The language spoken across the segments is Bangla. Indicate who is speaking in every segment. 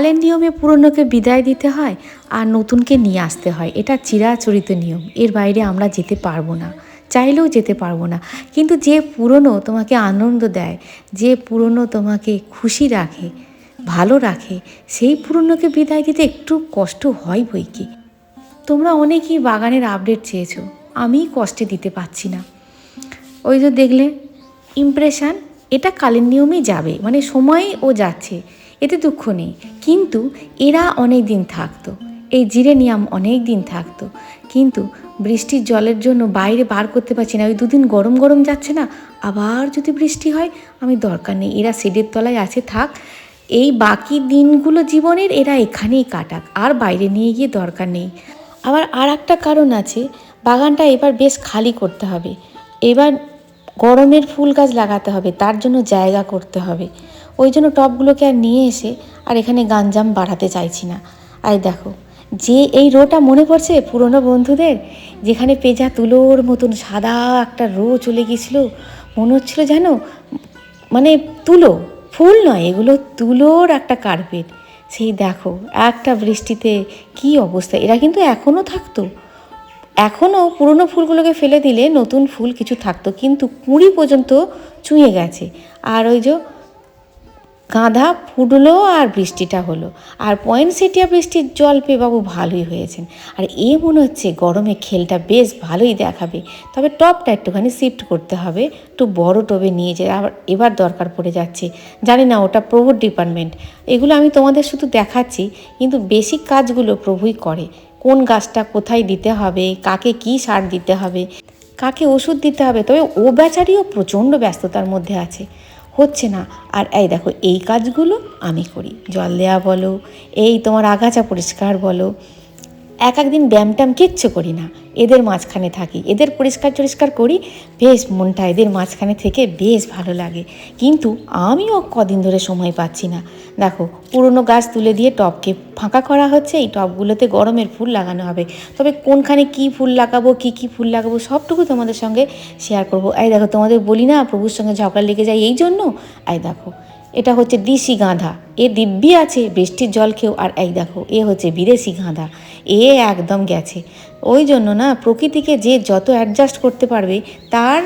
Speaker 1: কালের নিয়মে পুরনোকে বিদায় দিতে হয় আর নতুনকে নিয়ে আসতে হয়। এটা চিরাচরিত নিয়ম। এর বাইরে আমরা যেতে পারব না, চাইলেও যেতে পারব না। কিন্তু যে পুরনো তোমাকে আনন্দ দেয়, যে পুরনো তোমাকে খুশি রাখে, ভালো রাখে, সেই পুরনোকে বিদায় দিতে একটু কষ্ট হয় বই কি? তোমরা অনেকেই বাগানের আপডেট চেয়েছো আমি কষ্টে দিতে পারছি না। ওই যে দেখলে ইমপ্রেশান এটা কালের নিয়মেই যাবে মানে সময় ও যাচ্ছে। এতে দুঃখ নেই। কিন্তু এরা অনেক দিন থাকতো। এই জিরেনিয়াম অনেক দিন থাকতো। কিন্তু বৃষ্টির জলের জন্য বাইরে বার করতে পারছি না। ওই দুদিন গরম গরম যাচ্ছে না। আবার যদি বৃষ্টি হয়, আমি দরকার নেই। এরা শেডের তলায় আছে, থাক। এই বাকি দিনগুলো জীবনের এরা এখানেই কাটাক। আর বাইরে নিয়ে গিয়ে দরকার নেই। আবার আর একটা কারণ আছে। বাগানটা এবার বেশ খালি করতে হবে। এবার গরমের ফুল গাছ লাগাতে হবে। তার জন্য জায়গা করতে হবে। ওই জন্য টবগুলোকে আর নিয়ে এসে আর এখানে গাঞ্জাম বাড়াতে চাইছি না। আর দেখো, যে এই রোটা মনে পড়ছে পুরনো বন্ধুদের, যেখানে পেঁজা তুলোর মতন সাদা একটা রো চলে গেছিল মনে হচ্ছিল যেন মানে তুলো, ফুল নয়, এগুলো তুলোর একটা কার্পেট। সেই দেখো, একটা বৃষ্টিতে কি অবস্থা, এরা কিন্তু এখনও থাকতো। এখনও পুরনো ফুলগুলোকে ফেলে দিলে নতুন ফুল কিছু থাকতো, কিন্তু কুঁড়ি পর্যন্ত চুঁয়ে গেছে। আর ওই যে গাঁদা ফুটলো আর বৃষ্টিটা হলো। আর পয়েন্ট সেটিয়া বৃষ্টির জল পেয়ে বাবু ভালোই হয়েছেন। আর এ মনে হচ্ছে গরমে খেলটা বেশ ভালোই দেখাবে। তবে টপটা একটুখানি শিফট করতে হবে। একটু বড় টবে নিয়ে যায় আবার এবার দরকার পড়ে যাচ্ছে। জানি না ওটা প্রভুর ডিপার্টমেন্ট এগুলো আমি তোমাদের শুধু দেখাচ্ছি, কিন্তু বেসিক কাজগুলো প্রভুই করে। কোন গাছটা কোথায় দিতে হবে, কাকে কি সার দিতে হবে, কাকে ওষুধ দিতে হবে, তবে ও বেচারিও প্রচণ্ড ব্যস্ততার মধ্যে আছে। হচ্ছে না। আর এই দেখো, এই কাজগুলো আমি করি। জল দেওয়া বলো, এই তোমার আগাছা পরিষ্কার বলো। এক একদিন ব্যায়াম ট্যাম কিচ্ছু করি না। এদের মাঝখানে থাকি। এদের পরিষ্কার টরিষ্কার করি। বেশ মনটা এদের মাঝখানে থেকে বেশ ভালো লাগে। কিন্তু আমিও কদিন ধরে সময় পাচ্ছি না। দেখো, পুরনো গাছ তুলে দিয়ে টবকে ফাঁকা করা হচ্ছে। এই টবগুলোতে গরমের ফুল লাগানো হবে। তবে কোনখানে কি ফুল লাগাবো, কি কি ফুল লাগাবো, সবটুকু তোমাদের সঙ্গে শেয়ার করব। এই দেখো, তোমাদের বলি না, প্রভুর সঙ্গে ঝগড়া লেগে যায় এই জন্য? এই দেখো, এটা হচ্ছে দিশি গাঁধা। এ দিব্যি আছে, বৃষ্টির জল খেয়েও আর এই দেখো, এ হচ্ছে বিদেশি গাঁধা। এ একদম গেছে। ওই জন্য না প্রকৃতিকে যে যত অ্যাডজাস্ট করতে পারবে, তার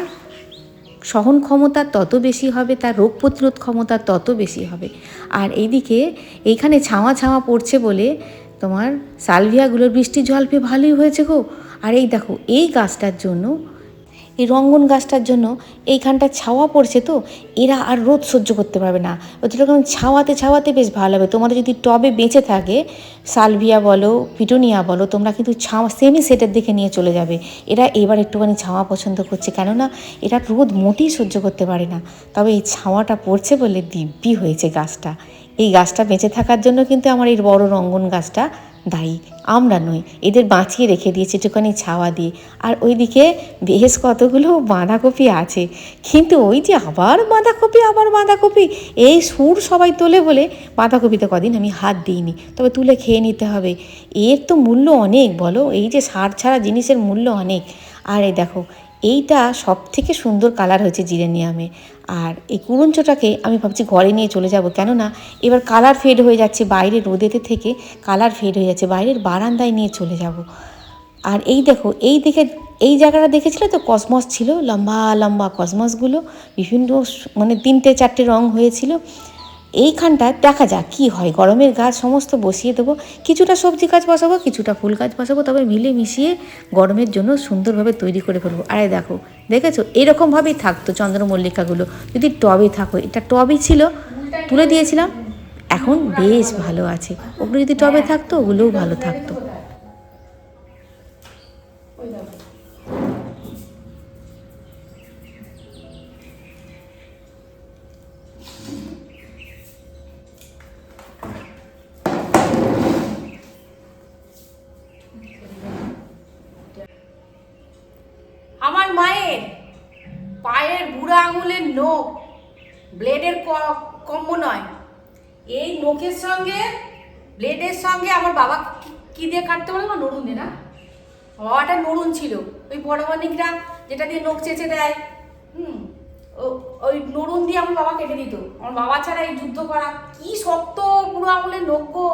Speaker 1: সহন ক্ষমতা তত বেশি হবে, তার রোগ প্রতিরোধ ক্ষমতা তত বেশি হবে। আর এইদিকে এইখানে ছাওয়া ছাওয়া পড়ছে বলে তোমার সালভিয়াগুলোর বৃষ্টি জল পেয়ে ভালোই হয়েছে গো। আর এই দেখো, এই গাছটার জন্য এই রঙ্গন গাছটার জন্য এইখানটা ছাওয়া পড়ছে তো, এরা আর রোদ সহ্য করতে পারবে না। ওদের ছাওয়াতে ছাওয়াতে বেশ ভালো হবে। তোমাদের যদি টবে বেঁচে থাকে, সালভিয়া বলো, পিটোনিয়া বলো, তোমরা কিন্তু ছাওয়া সেমি সেটের দিকে নিয়ে চলে যাবে। এরা এবার একটুখানি ছাওয়া পছন্দ করছে। কেননা এরা রোদ মোটেই সহ্য করতে পারে না। তবে এই ছাওয়াটা পড়ছে বলে দিব্যি হয়েছে গাছটা। এই গাছটা বেঁচে থাকার জন্য কিন্তু আমার এই বড় রঙ্গন গাছটা দায়ী, আমরা নই। এদের বাঁচিয়ে রেখে দিয়েছি একটুখানি ছাওয়া দিয়ে। আর ওইদিকে বেশ কতগুলো বাঁধাকপি আছে। কিন্তু ওই যে আবার বাঁধাকপি আবার বাঁধাকপি, এই সুর সবাই তোলে বলে বাঁধাকপিতে কদিন আমি হাত দিইনি। তবে তুলে খেয়ে নিতে হবে। এর তো মূল্য অনেক, বলো? এই যে সার ছাড়া জিনিসের মূল্য অনেক। আর এই দেখো, এইটা সব থেকে সুন্দর কালার হয়েছে জিরেনিয়ামে। আর এই কুরঞ্চটাকে আমি ভাবছি ঘরে নিয়ে চলে যাব। কেননা এবার কালার ফেড হয়ে যাচ্ছে বাইরে রোদেতে থেকে কালার ফেড হয়ে যাচ্ছে বাইরের বারান্দায় নিয়ে চলে যাব। আর এই দেখো, এই দেখে এই জায়গাটা দেখেছিলে তো? কসমস ছিল, লম্বা লম্বা কসমসগুলো বিভিন্ন মানে তিনটে চারটে রং হয়েছিল। এইখানটায় দেখা যাক কি হয়। গরমের গাছ সমস্ত বসিয়ে দেবো। কিছুটা সবজি গাছ বসাবো, কিছুটা ফুল গাছ বসাবো, তবে মিলে মিশিয়ে গরমের জন্য সুন্দরভাবে তৈরি করে ফেলব। আরে দেখো, দেখেছ? এরকমভাবেই থাকতো চন্দ্রমল্লিকাগুলো। যদি টবে থাকো, এটা টবই ছিল। তুলে দিয়েছিলাম। এখন বেশ ভালো আছে। ওগুলো যদি টবে থাকতো, ওগুলোও ভালো থাকতো।
Speaker 2: নখের সঙ্গে ব্লেডের সঙ্গে আমার বাবা কি- দিয়ে কাটতে পারল না নড়ুন দিয়ে না? বাবাটা নড়ুন ছিল। ওই বড় মানিকরা যেটা দিয়ে নখ চেঁচে দেয় হুম ওই নরুন দিয়ে আমার বাবা কেটে দিত। আমার বাবা ছাড়া এই যুদ্ধ করা কি শক্ত পুরো আঙুলের নখ গো।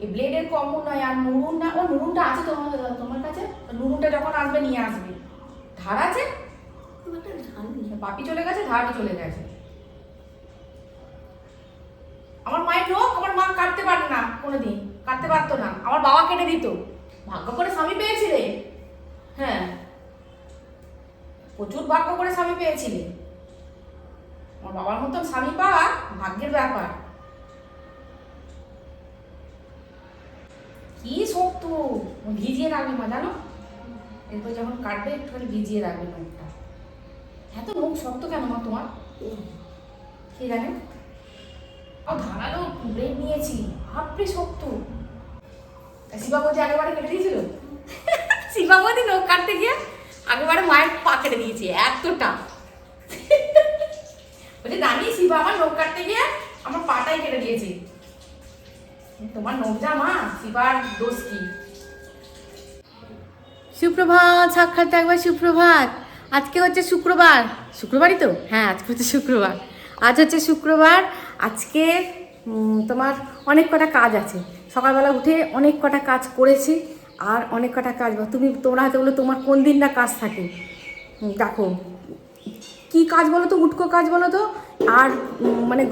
Speaker 2: এই ব্লেডের কম্বো নয় আর নুরুন না ও নুরুনটা আছে তোমার তোমার কাছে? নুরুনটা যখন আসবে নিয়ে আসবে। ধার আছে? পাপি চলে গেছে ধারও চলে গেছে। আমার মায়ের নখ আমার মা কাটতে পারে না কোনোদিন, কাটতে পারতো না। আমার বাবা কেটে দিত। ভাগ্য করে স্বামী পেয়েছিলে। হ্যাঁ। প্রচুর ভাগ্য করে স্বামী পেয়েছিলে। আমার বাবার মতন স্বামী পাওয়া ভাগ্যের ব্যাপার। কি শক্ত! ভিজিয়ে রাখবে মা, জানো? এরপর যখন কাটবে, একটুখানি ভিজিয়ে রাখবে মুখটা এত মুখ শক্ত কেন মা তোমার? কে জানে? ধারালো ব্রেড নিয়েছি। হাফটে শক্ত। তা শিবাবতী আগেবারে কেটে দিয়েছিল? শিবাবতী নখ কাটতে গিয়ে আগেবারে মায়ের পা কেটে দিয়েছে এতটা। বলছে দাঁড়ি শিবা আমার নখ কাটতে গিয়ে আমার পাটাই কেটে দিয়েছে। তোমার নখ যা মা শিবার দোষ কি? সুপ্রভাত সাক্ষাৎ একবার সুপ্রভাত। আজকে হচ্ছে শুক্রবার। শুক্রবারই তো? হ্যাঁ আজকে হচ্ছে শুক্রবার। আজ হচ্ছে শুক্রবার। আজকে তোমার অনেক কটা কাজ আছে। সকালবেলা উঠে অনেক কটা কাজ করেছি, আর অনেক কটা কাজ তুমি, তোমরা হয়তো বলো তোমার কোন দিন না কাজ থাকে? দেখো, কি কাজ বলো তো, উটকো কাজ বলো তো? আর মানে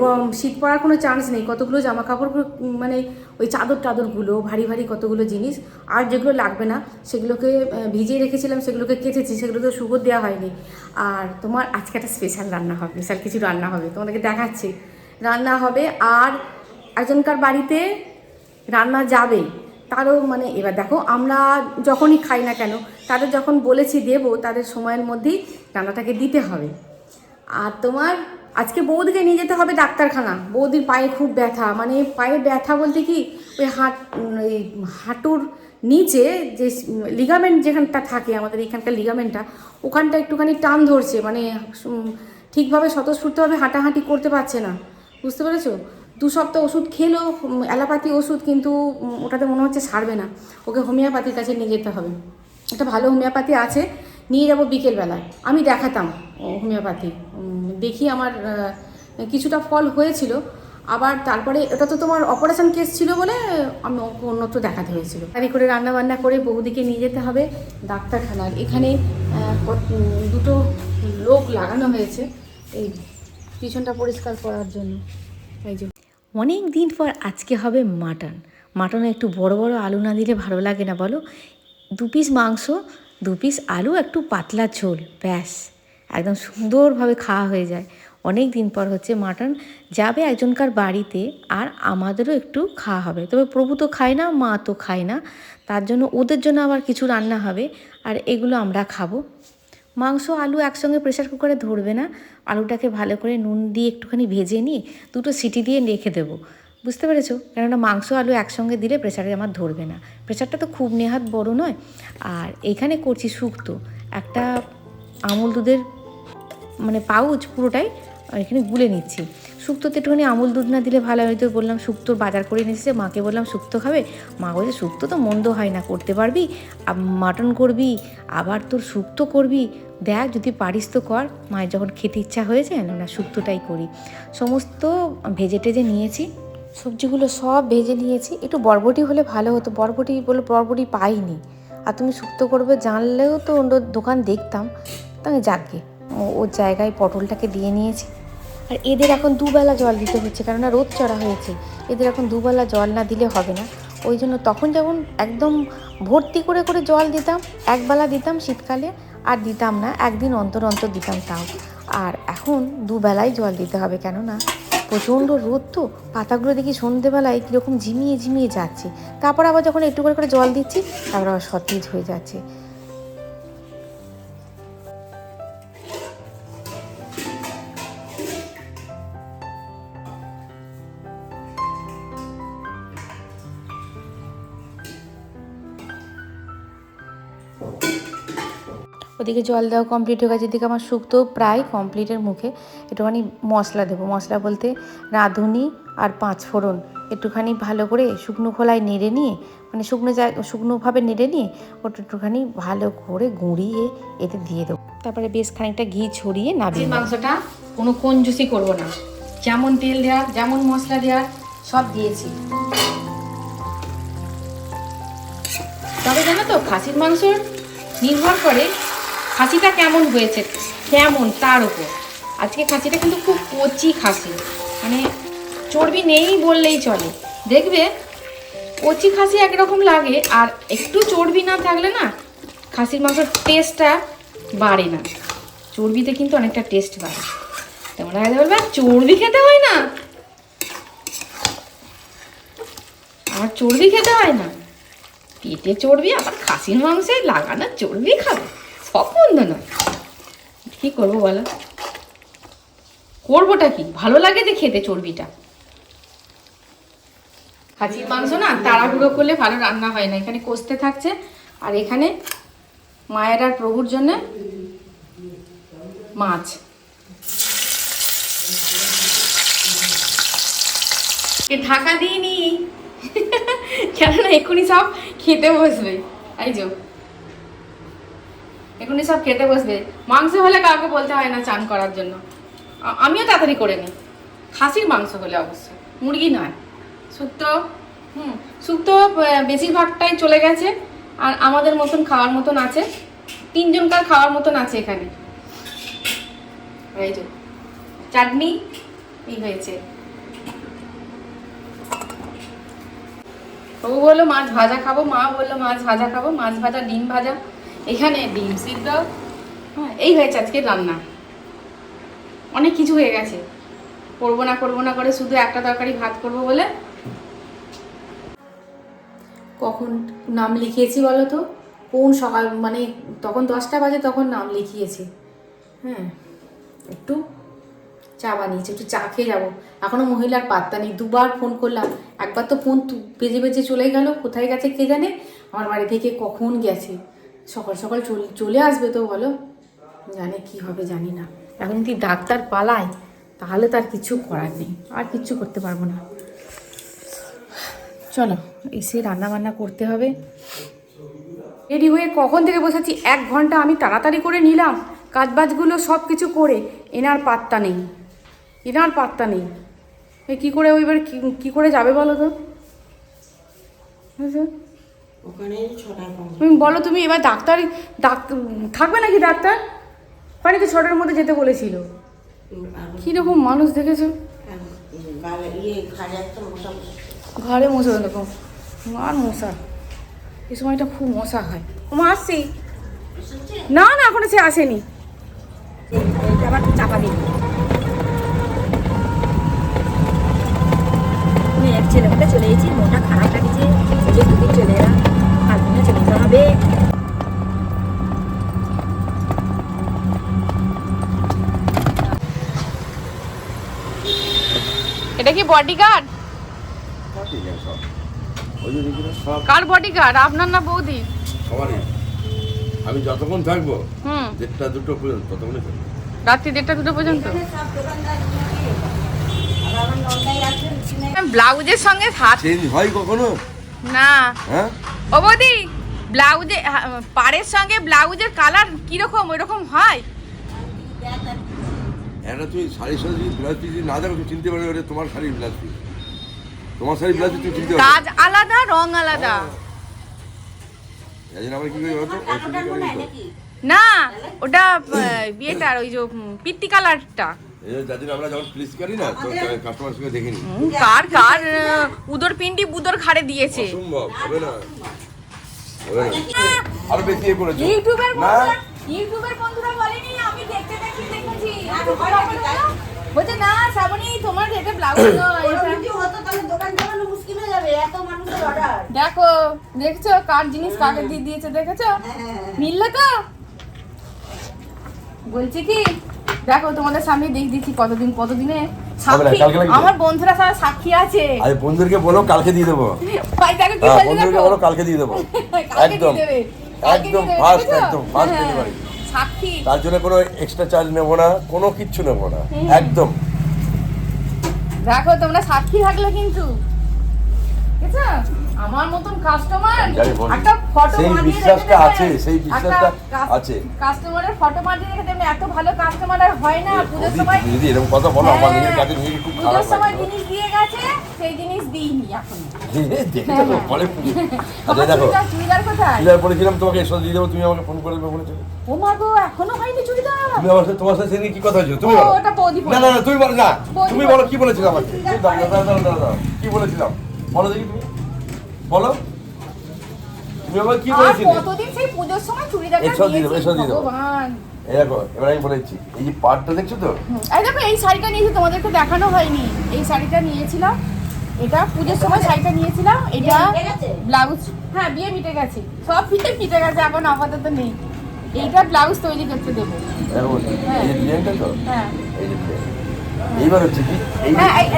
Speaker 2: শীত পড়ার কোনো চান্স নেই। কতগুলো জামা কাপড় মানে ওই চাদর টাদরগুলো, ভারী ভারী কতগুলো জিনিস, আর যেগুলো লাগবে না, সেগুলোকে ভিজিয়ে রেখেছিলাম, সেগুলোকে কেচেছি, সেগুলো তো সুগর দেওয়া হয়নি। আর তোমার আজকে একটা স্পেশাল রান্না হবে স্পেশাল কিছু রান্না হবে, তোমাদেরকে দেখাচ্ছি। রান্না হবে আর একজনকার বাড়িতে রান্না যাবে। তারও মানে এবার দেখো, আমরা যখনই খাই না কেন তাদের যখন বলেছি দেবো, তাদের সময়ের মধ্যেই রান্নাটাকে দিতে হবে। আর তোমার, আজকে বৌদিকে নিয়ে যেতে হবে ডাক্তারখানা। বৌদির পায়ে খুব ব্যথা। মানে পায়ে ব্যথা বলতে কি, ওই হাট ওই হাঁটুর নিচে যে লিগামেন্ট যেখানটা থাকে, আমাদের এখানকার লিগামেন্টটা ওখানটা একটুখানি টান ধরছে। মানে ঠিকভাবে স্বতঃস্ফূর্তভাবে হাঁটাহাঁটি করতে পারছে না। বুঝতে পেরেছ? দু সপ্তাহ ওষুধ খেলো অ্যালোপ্যাথি ওষুধ কিন্তু ওটাতে মনে হচ্ছে সারবে না। ওকে হোমিওপ্যাথির কাছে নিয়ে যেতে হবে। একটা ভালো হোমিওপ্যাথি আছে, নিয়ে যাব বিকেলবেলায়। আমি দেখাতাম হোমিওপ্যাথি। দেখি আমার কিছুটা ফল হয়েছিল। আবার তারপরে এটা তো তোমার অপারেশন কেস ছিল বলে আমি অন্যত্র দেখাতে হয়েছিল। তাড়ি করে রান্না বান্না করে বৌদিকে নিয়ে যেতে হবে ডাক্তারখানার এখানে দুটো লোক লাগানো হয়েছে। এই পিছনটা পরিষ্কার করার জন্য। এই যে।
Speaker 1: অনেক দিন পর আজকে হবে মাটন। মাটনে একটু বড় বড় আলু না দিলে ভালো লাগে না বলো? দু পিস মাংস, দু পিস আলু, একটু পাতলা ঝোল, ব্যাস। একদম সুন্দরভাবে খাওয়া হয়ে যায়। অনেক দিন পর হচ্ছে মাটন। যাবে একজনকার বাড়িতে আর আমাদেরও একটু খাওয়া হবে। তবে প্রভু তো খায় না, মা তো খায় না। তার জন্য ওদের জন্য আবার কিছু রান্না হবে। আর এগুলো আমরা খাব। মাংস, আলু একসঙ্গে প্রেশার কুকারে ধরবে না। আলুটাকে ভালো করে নুন দিয়ে একটুখানি ভেজে নিয়ে দুটো সিটি দিয়ে রেখে দেবো। বুঝতে পেরেছ? কেননা মাংস, আলু একসঙ্গে দিলে প্রেশারে আমার ধরবে না। প্রেশারটা তো খুব নেহাত বড় নয়। আর এখানে করছি শুক্তো। একটা আমল দুধের মানে পাউচ পুরোটাই এখানে গুলে নিচ্ছি। শুক্তোতে একটুখানি আমুল দুধ না দিলে ভালো হয়তো বললাম, শুক্তোর বাজার করে এসেছে। মাকে বললাম, শুক্তো খাবে? মা বলছে, শুক্তো তো মন্দ হয় না, করতে পারবি? মাটন করবি, আবার তোর শুক্তো করবি? দেখ, যদি পারিস তো কর। মায়ের যখন খেতে ইচ্ছা হয়েছে না শুক্তোটাই করি। সমস্ত ভেজে টেজে নিয়েছি। সবজিগুলো সব ভেজে নিয়েছি। একটু বরবটি হলে ভালো হতো। বরবটি বলে বরবটি পাইনি। আর তুমি শুক্তো করবে জানলেও তো অন্য দোকান দেখতাম। তাহলে যাকে ওর জায়গায় পটলটাকে দিয়ে নিয়েছি। আর এদের এখন দুবেলা জল দিতে হচ্ছে, কেননা রোদ চড়া হয়েছে। এদের এখন দুবেলা জল না দিলে হবে না। ওই জন্য তখন যেমন একদম ভর্তি করে করে জল দিতাম, একবেলা দিতাম শীতকালে, আর দিতাম না, একদিন অন্তর অন্তর দিতাম তাও। আর এখন দুবেলায় জল দিতে হবে, কেননা প্রচণ্ড রোদ তো। পাতাগুলো দেখি সন্ধেবেলায় কীরকম ঝিমিয়ে ঝিমিয়ে যাচ্ছে। তারপর আবার যখন একটু করে করে জল দিচ্ছি, তারপর আবার সতেজ হয়ে যাচ্ছে। ওদিকে জল দেওয়া কমপ্লিট হয়ে গেছে এদিকে আমার শুক্তো প্রায় কমপ্লিটের মুখে। একটুখানি মশলা দেবো। মশলা বলতে রাঁধুনি আর পাঁচ ফোড়ন। একটুখানি ভালো করে শুকনো খোলায় নেড়ে নিয়ে মানে শুকনো জায়গা শুকনোভাবে নেড়ে নিয়ে ওটা একটুখানি ভালো করে গুঁড়িয়ে এতে দিয়ে দেবো। তারপরে বেশ খানিকটা ঘি ছড়িয়ে নাবিয়ে
Speaker 2: মাংসটা কোনো কঞ্জুসি করব না। যেমন তেল দেওয়ার যেমন মশলা দেওয়ার সব দিয়েছি। তবে জানো তো খাসির মাংস নির্ভর করে খাসিটা কেমন হয়েছে? কেমন? তার উপর। আজকে খাসিটা কিন্তু খুব কচি খাসি। মানে চর্বি নেই বললেই চলে। দেখবে, কচি খাসি একরকম লাগে, আর একটু চর্বি না থাকলে না, খাসির মাংসের টেস্টটা বাড়ে না। চর্বিতে কিন্তু অনেকটা টেস্ট বাড়ে। তোমরা হয়তো বলবে "আর চর্বি খেতে হয় না। আর চর্বি খেতে হয় না। পেটে চর্বি, আবার খাসির মাংসে লাগানো চর্বি খাবে। সব মন্দ নয় কী করব বলো? করবোটা কি? ভালো লাগে যে খেতে চর্বিটা। খাসির মাংস না, তাড়াহুড়ো করলে ভালো রান্না হয় না। এখানে কষতে থাকছে, আর এখানে মায়ের আর প্রভুর জন্য মাছ। ঢাকা দিইনি? কেননা এক্ষুনি সব খেতে বসবে। এই যো এক্ষুনি সব খেতে বসবে। মাংস হলে কাউকে বলতে হয় না চান করার জন্য। আমিও তাড়াতাড়ি করে নিই। খাসির মাংস হলে অবশ্য, মুরগি নয়। শুক্তো, হুম, শুক্তো বেশিরভাগটাই চলে গেছে, আর আমাদের মতন খাওয়ার মতন আছে। তিনজনকার খাওয়ার মতন আছে এখানে। এই যে, চাটনি, এই হয়েছে। ও বলল, মাছ ভাজা খাব। মা বলল, মাছ ভাজা খাব। মাছ ভাজা, ডিম ভাজা। এখানে ডিম সিদ্ধ। এই হয়েছে আজকে রান্না। অনেক কিছু হয়ে গেছে। করব না করব না করে শুধু একটা তরকারি ভাত করব বলে। কখন নাম লিখিয়েছি বলো তো? কোন সকাল মানে তখন দশটা বাজে তখন নাম লিখিয়েছি। হ্যাঁ একটু চা বানিয়েছি, একটু চা খেয়ে যাব। এখনও মহিলার পাত্তা নেই, দুবার ফোন করলাম। একবার তো ফোন বেজে বেজে চলে গেল, কোথায় গেছে কে জানে? আমার বাড়ি থেকে কখন গেছে? সকাল সকাল চলে আসবে তো বলো। জানে কি হবে, জানি না। এখন যদি ডাক্তার পালায়, তাহলে তার কিছু করার নেই। আর কিচ্ছু করতে পারব না। চলো, এসে রান্না বান্না করতে হবে। রেডি হয়ে কখন থেকে বসেছি? এক ঘণ্টা আমি তাড়াতাড়ি করে নিলাম। কাজবাজগুলো সব কিছু করে। এনার পাত্তা নেই। এনার পাত্তা নেই। কী করে ওইবার কি- করে যাবে বলো তো?
Speaker 1: তুমি বলো তুমি এবার ডাক্তার থাকবে নাকি ডাক্তার? তো ছটার মধ্যে যেতে বলেছিল। কীরকম মানুষ দেখেছ?
Speaker 3: গালে ইয়ে মশা
Speaker 1: ঘরে দেখো। আর মশা। এই সময়টা খুব মশা হয়। মা আসছি। না না এখনও সে আসেনি।
Speaker 3: আবার চাপা দিই। এক ছেলে চলে গেছি মনটা খারাপ
Speaker 2: বডিগার্ড কার বডিগার্ড আপনার না বৌদি
Speaker 4: সবারই। আমি যতক্ষণ থাকব
Speaker 2: হুম।
Speaker 4: দেড়টা দুটো পর্যন্ত ততক্ষণই থাকব।
Speaker 2: রাত্রি দেড়টা দুটো পর্যন্ত? ব্লাউজের সঙ্গে হাত
Speaker 4: চেঞ্জ হয় কখনো?
Speaker 2: না।
Speaker 4: হ্যাঁ?
Speaker 2: ও বৌদি ব্লাউজে পাড়ের সঙ্গে ব্লাউজের কালার কীরকম? ওইরকম হয়?
Speaker 4: একটা তুই শাড়ির সাথে যদি ব্লাউজ পিস না দেখো তুই চিনতে পারবে ওটা তোমার শাড়ির ব্লাউজ পিস। তোমার শাড়ির ব্লাউজ পিস তুই চিনতে পারবে।
Speaker 2: কাজ আলাদা রং আলাদা।
Speaker 4: এই জন্য আমরা কি করি বলতো।
Speaker 2: না ওটা বিয়েটার ওই যে পিত্তি কালারটা।
Speaker 4: করি
Speaker 2: কার কার আহ, উদর পিন্ডি বুদর ঘাড়ে দিয়েছে।
Speaker 4: অসম্ভব হবে না। হবে না। আরও বেশি
Speaker 2: ইউটিউবের বন্ধুরা ইউটিউবের বন্ধুরা বলেনি আমি বলছে না শ্রাবণী তোমার এটা ব্লাউজ
Speaker 3: যদি হতো তাহলে দোকান চালানো মুশকিল হয়ে যাবে এত মানুষের অর্ডার
Speaker 2: দেখো দেখছ কার জিনিস কাকে দিয়ে দিয়েছে দেখেছ? মিললে তো? বলছি কি দেখো তোমাদের সামনে দেখ দিচ্ছি কতদিন কতদিনে সাক্ষী। আমার বন্ধুরা সব সাক্ষী আছে।
Speaker 4: আরে বন্ধুদেরকে বলো কালকে দিয়ে দেবো।
Speaker 2: ভাই দেখো কি
Speaker 4: হ্যাঁ বন্ধুদেরকে বলো কালকে দিয়ে দেবো। একদম একদম একদম ফার্স্ট
Speaker 2: হ্যাঁ।
Speaker 4: ডেলিভারি
Speaker 3: সাক্ষী।
Speaker 4: তার জন্য কোনো এক্সট্রা চার্জ নেব না কোনো কিচ্ছু নেব না। একদম।
Speaker 3: দেখো তোমরা সাক্ষী থাকলে কিন্তু ঠিক আছে? আমার মতন কাস্টমার একটা ফটো
Speaker 4: সেই বিশ্বাসটা আছে, সেই বিশ্বাসটা আছে।
Speaker 3: কাস্টমারের ফটো মারিয়ে রেখে দেবেন এত ভালো কাস্টমার আর হয় না। পুজোর সময়
Speaker 4: তুমি এরকম কথা বলো আমার
Speaker 3: হ্যাঁ,
Speaker 4: নিজের কাছে নিজেকে খুব
Speaker 3: পুজোর
Speaker 4: খারাপ
Speaker 3: সময় জিনিস দিয়ে গেছে সেই জিনিস দিইনি এখন।
Speaker 4: দেখেছ তো বলে পুজো। আচ্ছা তুমি বলো। কি বলেছিলাম? বলো দেখি তুমি। বলো। তুমি আমাকে কি বলেছিলে?
Speaker 3: কতদিন সেই পুজোর সময় চুড়িদারটা
Speaker 4: এসব দিয়ে দেবো, এসব দিয়ে দেবো। এই দেখো এবার আমি বলেছি এই যে পার্টটা দেখছ তো?
Speaker 3: এই দেখো এই শাড়িটা নিয়েছি তোমাদেরকে দেখানো হয়নি। এই শাড়িটা নিয়েছিলাম। এটা পুজোর সময় শাড়িটা নিয়েছিলাম। এটা ব্লাউজ। হ্যাঁ বিয়ে মিটে গেছে। সব ফিটে মিটে গেছে এখন আপাতত নেই। এইটা ব্লাউজ তৈরি করতে দেবো।
Speaker 4: দেখো
Speaker 3: হ্যাঁ। হ্যাঁ।
Speaker 4: এই এইবার হচ্ছে কি
Speaker 3: হ্যাঁ এই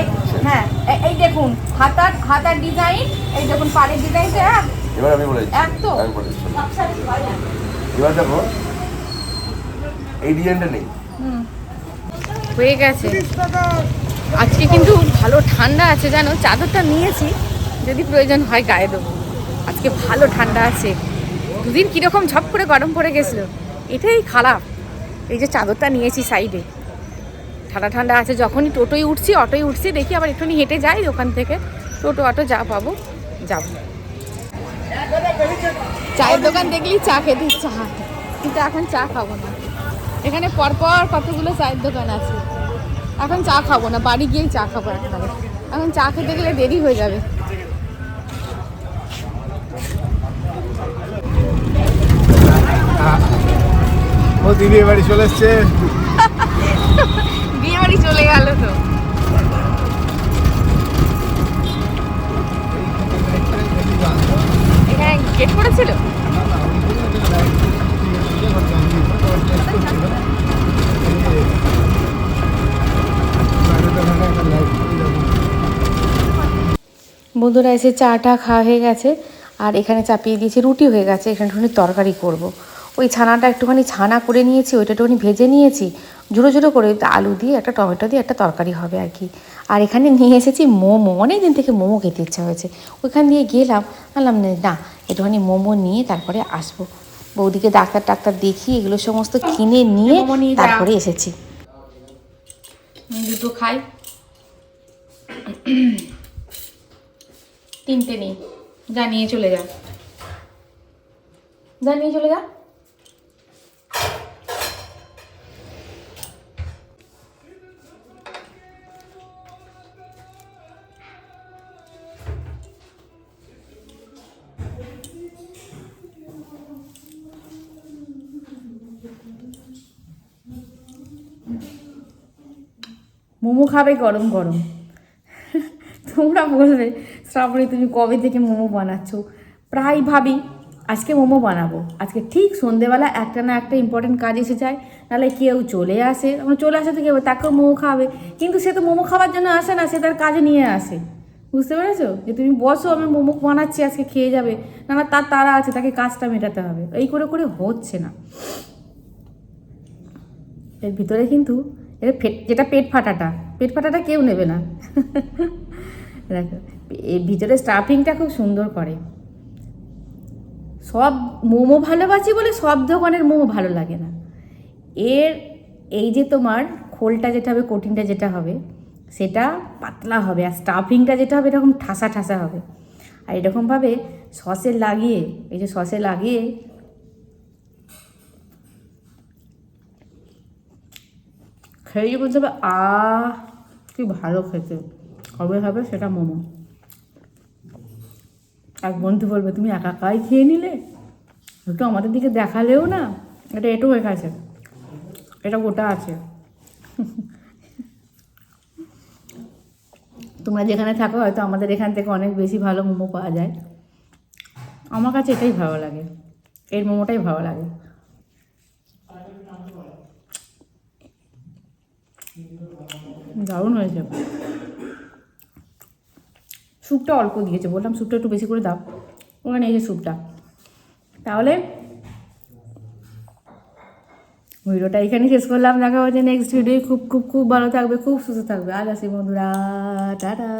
Speaker 3: হ্যাঁ এই- এই দেখুন হাতার হাতার ডিজাইন এই দেখুন পাড়ের ডিজাইনটা হ্যাঁ।
Speaker 4: এবার আমি বলেছি আমি বলেছি এবার দেখো এই ডিজাইনটা নেই।
Speaker 2: হয়ে গেছে। আজকে কিন্তু ভালো ঠান্ডা আছে জানো? চাদরটা নিয়েছি যদি প্রয়োজন হয় গায়ে দেবো। আজকে ভালো ঠান্ডা আছে। দুদিন কীরকম ঝপ করে গরম পড়ে গেছিল। এটাই খারাপ। এই যে চাদরটা নিয়েছি সাইডে। ঠান্ডা ঠান্ডা আছে যখনই টোটোয় উঠছি অটোয় উঠছি দেখি আবার একটুখানি হেঁটে যাই ওখান থেকে। টোটো অটো যা পাবো যাব। চায়ের দোকান দেখলেই চা খেতে চা কিন্তু এখন চা খাব না। এখানে পরপর কতগুলো চায়ের দোকান আছে। এখন চা খাব না বাড়ি গিয়েই চা খাব একবারে। এখন চা খেতে গেলে দেরি হয়ে যাবে।
Speaker 5: ও দিদি বাড়ি চলে এসছে।
Speaker 2: বিয়ে বাড়ি চলে গেল তো। গেট করেছিল বন্ধুরা, এসে চাটা খাওয়া হয়ে গেছে, আর এখানে চাপিয়ে দিয়েছি রুটি হয়ে গেছে, এখানে তরকারি করব। ওই ছানাটা একটুখানি ছানা করে নিয়েছি ওইটা একটুখানি ভেজে নিয়েছি। জুড়ো জুড়ো করে আলু দিয়ে একটা টমেটো দিয়ে একটা তরকারি হবে আর কি। আর এখানে নিয়ে এসেছি মোমো। অনেক দিন থেকে মোমো খেতে ইচ্ছা হয়েছে। ওইখান দিয়ে গেলাম বললাম না একটুখানি মোমো নিয়ে তারপরে আসব। বৌদিকে ডাক্তার টাক্তার দেখি এগুলো সমস্ত কিনে নিয়ে। তারপরে এসেছি। দুটো খাই। তিনটে নেই। যা নিয়ে চলে যা। যা নিয়ে চলে যা। মোমো খাবে গরম গরম। তোমরা বলবে শ্রাবণী তুমি কবে থেকে মোমো বানাচ্ছো? প্রায় ভাবি আজকে মোমো বানাবো। আজকে ঠিক সন্ধেবেলা একটা না একটা ইম্পর্টেন্ট কাজ এসে যায়, নাহলে কেউ চলে আসে। আমরা চলে আসে তো কেউ, তাকেও মোমো খাবে কিন্তু সে তো মোমো খাওয়ার জন্য আসে না, সে তার কাজে নিয়ে আসে। বুঝতে পেরেছ? যে তুমি বসো, আমি মোমো বানাচ্ছি, আজকে খেয়ে যাবে। না না তার তারা আছে, তাকে কাজটা মেটাতে হবে। এই করে করে হচ্ছে না। এর ভিতরে কিন্তু এর ফেট যেটা পেট ফাটাটা পেট ফাটাটা কেউ নেবে না। দেখো এর ভিতরে স্টাফিংটা খুব সুন্দর করে। সব মোমো ভালোবাসি বলে সব দোকানের মোমো ভালো লাগে না। এর এই যে তোমার খোলটা যেটা হবে কোটিংটা যেটা হবে, সেটা পাতলা হবে আর স্টাফিংটা যেটা হবে এরকম ঠাসা ঠাসা হবে। আর এরকমভাবে সসে লাগিয়ে, এই যে সসে লাগিয়ে খেয়ে বলতে হবে আ কি ভালো খেতে। হবে হবে সেটা মোমো। এক বন্ধু বলবে, তুমি একা একাই খেয়ে নিলে? একটু আমাদের দিকে দেখালেও না, এটা এটু হয়ে গেছে। এটা গোটা আছে। তোমরা যেখানে থাকো, হয়তো আমাদের এখান থেকে অনেক বেশি ভালো মোমো পাওয়া যায়। আমার কাছে এটাই ভালো লাগে। এর মোমোটাই ভালো লাগে। দারুণ হয়েছে। স্যুপটা অল্প দিয়েছে, বললাম স্যুপটা একটু বেশি করে দাও। ওখানে এই যে স্যুপটা তাহলে ভিডিওটা এখানে শেষ করলাম, দেখা হচ্ছে নেক্সট ভিডিও খুব খুব খুব ভালো থাকবে, খুব সুস্থ থাকবে। আজ আসি বন্ধুরা, টাটা।